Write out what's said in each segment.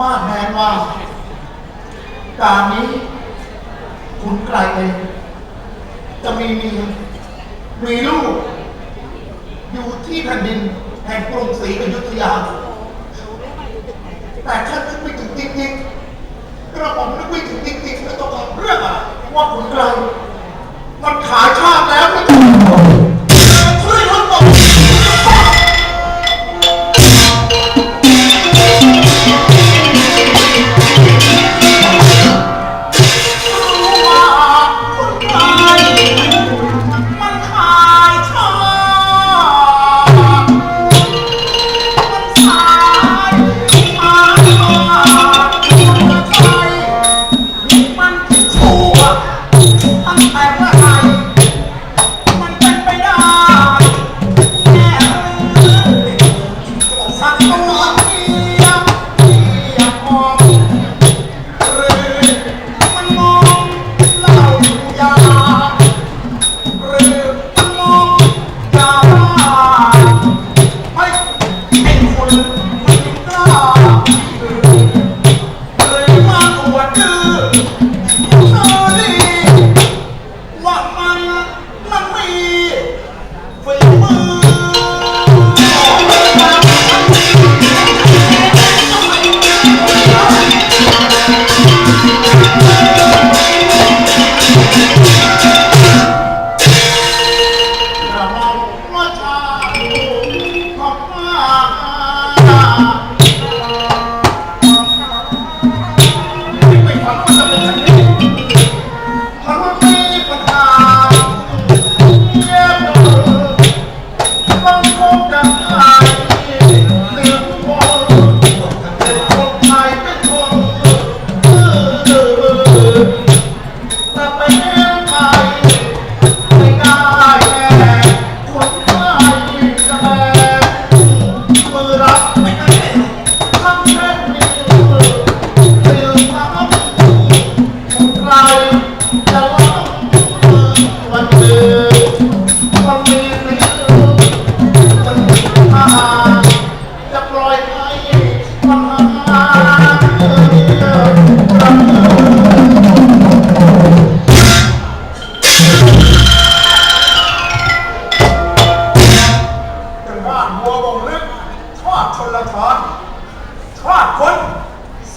มาแมนว่า การนี้ คุณไกลเองจะมีมีมีลูก อยู่ที่แผ่นดินแห่งกรุงศรีอยุธยา แต่ฉันนึกไม่ถึงจริงๆกระผมนึกไม่ถึงจริงๆแล้วต้องเรื่องอะไรว่าคุณไกลมันขายชาติแล้ว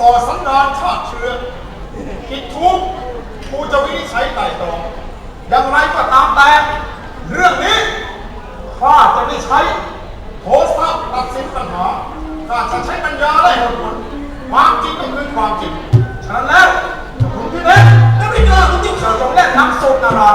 สอสันดานชาติเชื้อคิดทุกข์กูจะวินิจฉัยไต่ตรองอย่างไรก็ตามแต่เรื่องนี้ข้าจะไม่ใช้โทสะตัดสินปัญหาข้าจะใช้ปัญญาได้เหตุผลความจริงก็คือความจริงฉะนั้นแล้วคุณพี่เล็กและไม่กล้าคุณที่เขาจงเล่นน้ำโซนนารา